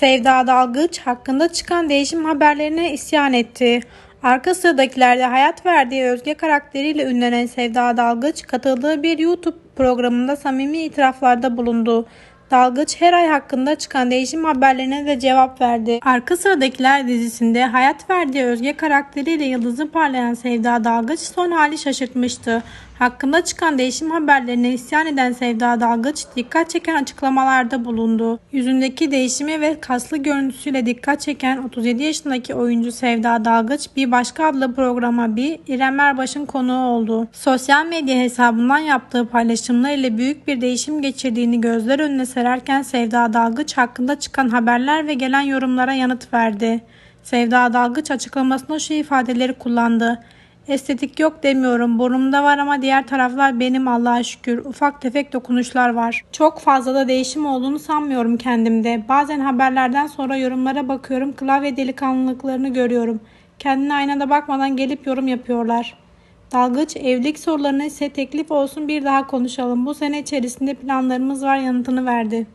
Sevda Dalgıç hakkında çıkan değişim haberlerine isyan etti. Arka sıradakilerde hayat verdiği Özge karakteriyle ünlenen Sevda Dalgıç katıldığı bir YouTube programında samimi itiraflarda bulundu. Dalgıç her ay hakkında çıkan değişim haberlerine de cevap verdi. Arka Sıradakiler dizisinde hayat verdiği Özge karakteriyle yıldızı parlayan Sevda Dalgıç son hali şaşırtmıştı. Hakkında çıkan değişim haberlerine isyan eden Sevda Dalgıç dikkat çeken açıklamalarda bulundu. Yüzündeki değişimi ve kaslı görüntüsüyle dikkat çeken 37 yaşındaki oyuncu Sevda Dalgıç bir başka adlı programa bir İrem Erbaş'ın konuğu oldu. Sosyal medya hesabından yaptığı paylaşımlar ile büyük bir değişim geçirdiğini gözler önüne sererken Sevda Dalgıç hakkında çıkan haberler ve gelen yorumlara yanıt verdi. Sevda Dalgıç açıklamasında şu ifadeleri kullandı. Estetik yok demiyorum. Burnumda var ama diğer taraflar benim Allah'a şükür. Ufak tefek dokunuşlar var. Çok fazla da değişim olduğunu sanmıyorum kendimde. Bazen haberlerden sonra yorumlara bakıyorum. Klavye delikanlılıklarını görüyorum. Kendine aynada bakmadan gelip yorum yapıyorlar. Dalgıç evlilik sorularını ise teklif olsun bir daha konuşalım. Bu sene içerisinde planlarımız var yanıtını verdi.